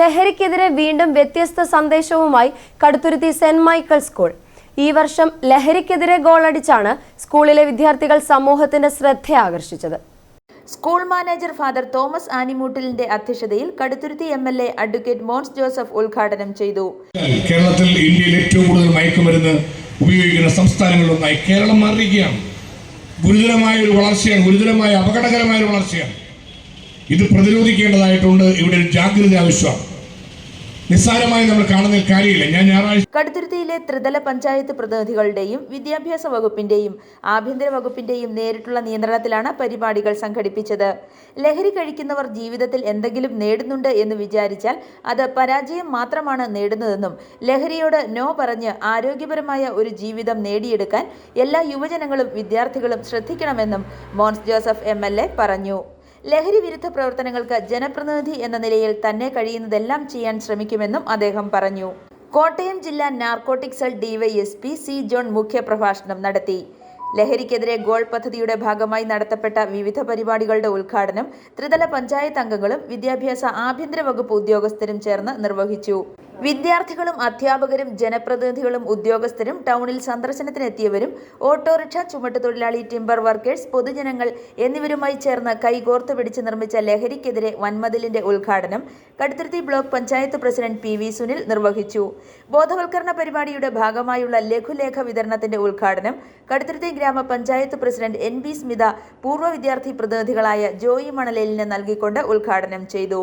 ലഹരിക്കെതിരെ വീണ്ടും വ്യത്യസ്ത സന്ദേശവുമായി കടുത്തുരുത്തി സെന്റ് മൈക്കിൾ സ്കൂൾ. ഈ വർഷം ലഹരിക്കെതിരെ ഗോളടിച്ചാണ് സ്കൂളിലെ വിദ്യാർത്ഥികൾ സമൂഹത്തിന്റെ ശ്രദ്ധ ആകർഷിച്ചത് സ്കൂൾ മാനേജർ ഫാദർ തോമസ് ആനിമൂട്ടിലിന്റെ അധ്യക്ഷതയിൽ Kaduthuruthy M L A advocate Mons Joseph ഉദ്ഘാടനം ചെയ്തു. കേരളത്തിൽ ഇന്ത്യയിൽ ഏറ്റവും കൂടുതൽ മയക്കുമരുന്ന് ഉപയോഗിക്കുന്ന സംസ്ഥാനങ്ങളിലൊന്നായി കേരളം മാറിയിരിക്കുകയാണ്. ഗുരുതരമായ ഒരു വളർച്ചയാണ് ഗുരുതരമായ അപകടകരമായ ഒരു വളർച്ചയാണ്. ഇത് പ്രതിരോധിക്കേണ്ടതായിട്ടുണ്ട്. ഇവിടെ ഒരു ജാഗ്രത ആവശ്യമാണ്. നിസ്സാരമായി നമ്മൾ ഞാൻ ത്രിതല പഞ്ചായത്ത് പ്രതിനിധികളുടെയും വിദ്യാഭ്യാസ വകുപ്പിന്റെയും ആഭ്യന്തര വകുപ്പിന്റെയും നേരിട്ടുള്ള നിയന്ത്രണത്തിലാണ് പരിപാടികൾ സംഘടിപ്പിച്ചത്. ലഹരി കഴിക്കുന്നവർ ജീവിതത്തിൽ എന്തെങ്കിലും നേടുന്നുണ്ട് എന്ന് വിചാരിച്ചാൽ അത് പരാജയം മാത്രമാണ് നേടുന്നതെന്നും ലഹരിയോട് നോ പറഞ്ഞ് ആരോഗ്യപരമായ ഒരു ജീവിതം നേടിയെടുക്കാൻ എല്ലാ യുവജനങ്ങളും വിദ്യാർത്ഥികളും ശ്രദ്ധിക്കണമെന്നും മോൻസ് ജോസഫ് എം പറഞ്ഞു. ലഹരി വിരുദ്ധ പ്രവർത്തനങ്ങൾക്ക് ജനപ്രതിനിധി എന്ന നിലയിൽ തന്നെ കഴിയുന്നതെല്ലാം ചെയ്യാൻ ശ്രമിക്കുമെന്നും അദ്ദേഹം പറഞ്ഞു. കോട്ടയം ജില്ലാ narcotic cell DYSP C John മുഖ്യപ്രഭാഷണം നടത്തി. ലഹരിക്കെതിരെ ഗോൾ പദ്ധതിയുടെ ഭാഗമായി നടത്തപ്പെട്ട വിവിധ പരിപാടികളുടെ ഉദ്ഘാടനം ത്രിതല പഞ്ചായത്ത് അംഗങ്ങളും വിദ്യാഭ്യാസ ആഭ്യന്തര വകുപ്പ് ഉദ്യോഗസ്ഥരും ചേർന്ന് നിർവഹിച്ചു. വിദ്യാർത്ഥികളും അധ്യാപകരും ജനപ്രതിനിധികളും ഉദ്യോഗസ്ഥരും ടൗണിൽ സന്ദർശനത്തിനെത്തിയവരും ഓട്ടോറിക്ഷ ചുമട്ടുതൊഴിലാളി ടിമ്പർ വർക്കേഴ്സ് പൊതുജനങ്ങൾ എന്നിവരുമായി ചേർന്ന് കൈകോർത്ത് പിടിച്ച് നിർമ്മിച്ച ലഹരിക്കെതിരെ വൻമതിലിന്റെ ഉദ്ഘാടനം Kaduthuruthy block panchayat president P V Sunil നിർവഹിച്ചു. ബോധവൽക്കരണ പരിപാടിയുടെ ഭാഗമായുള്ള ലഘുലേഖ വിതരണത്തിന്റെ ഉദ്ഘാടനം കടുത്തുരുത്തി ഗ്രാമപഞ്ചായത്ത് പ്രസിഡന്റ് എൻ ബി സ്മിത പൂർവ വിദ്യാർത്ഥി പ്രതിനിധികളായ ജോയി മണലേലിന് നൽകിക്കൊണ്ട് ഉദ്ഘാടനം ചെയ്തു.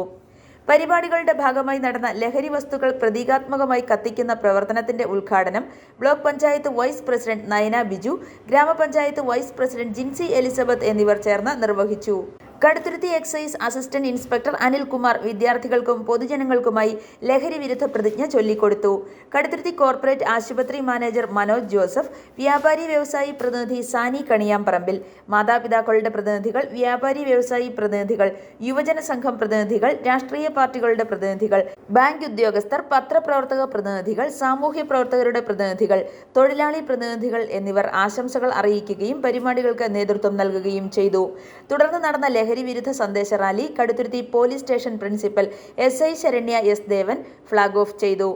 പരിപാടികളുടെ ഭാഗമായി നടന്ന ലഹരി വസ്തുക്കൾ പ്രതീകാത്മകമായി കത്തിക്കുന്ന പ്രവർത്തനത്തിന്റെ ഉദ്ഘാടനം block panchayat vice president Nayana Biju grama panchayat vice president Jincy Elizabeth എന്നിവർ ചേർന്ന് നിർവഹിച്ചു. Kaduthuruthy excise assistant inspector Anilkumar വിദ്യാർത്ഥികൾക്കും പൊതുജനങ്ങൾക്കുമായി ലഹരി വിരുദ്ധ പ്രതിജ്ഞ ചൊല്ലിക്കൊടുത്തു. കടുത്തുരുത്തി കോർപ്പറേറ്റ് ആശുപത്രി മാനേജർ മനോജ് ജോസഫ് വ്യാപാരി വ്യവസായി പ്രതിനിധി സാനി കണിയാമ്പറമ്പിൽ മാതാപിതാക്കളുടെ പ്രതിനിധികൾ വ്യാപാരി വ്യവസായി പ്രതിനിധികൾ യുവജന സംഘം പ്രതിനിധികൾ രാഷ്ട്രീയ പാർട്ടികളുടെ പ്രതിനിധികൾ ബാങ്ക് ഉദ്യോഗസ്ഥർ പത്രപ്രവർത്തക പ്രതിനിധികൾ സാമൂഹ്യ പ്രവർത്തകരുടെ പ്രതിനിധികൾ തൊഴിലാളി പ്രതിനിധികൾ എന്നിവർ ആശംസകൾ അറിയിക്കുകയും പരിപാടികൾക്ക് നേതൃത്വം നൽകുകയും ചെയ്തു. തുടർന്ന് നടന്ന ലഹരി വിരുദ്ധ സന്ദേശ rally Kaduthuruthy police station principal S I Saranya S Devan flag off ചെയ്തു.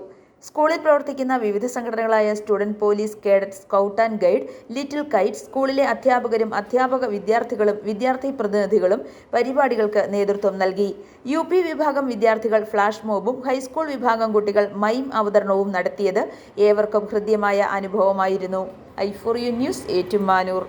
സ്കൂളിൽ പ്രവർത്തിക്കുന്ന വിവിധ സംഘടനകളായ student police cadet scout and guide little kite സ്കൂളിലെ അധ്യാപകരും അധ്യാപക വിദ്യാർത്ഥികളും വിദ്യാർത്ഥി പ്രതിനിധികളും പരിപാടികൾക്ക് നേതൃത്വം നൽകി. യു പി വിഭാഗം വിദ്യാർത്ഥികൾ ഫ്ലാഷ് മോബും ഹൈസ്കൂൾ വിഭാഗം കുട്ടികൾ മൈം അവതരണവും നടത്തിയത് ഏവർക്കും ഹൃദ്യമായ അനുഭവമായിരുന്നു. I four you news Ettumanoor.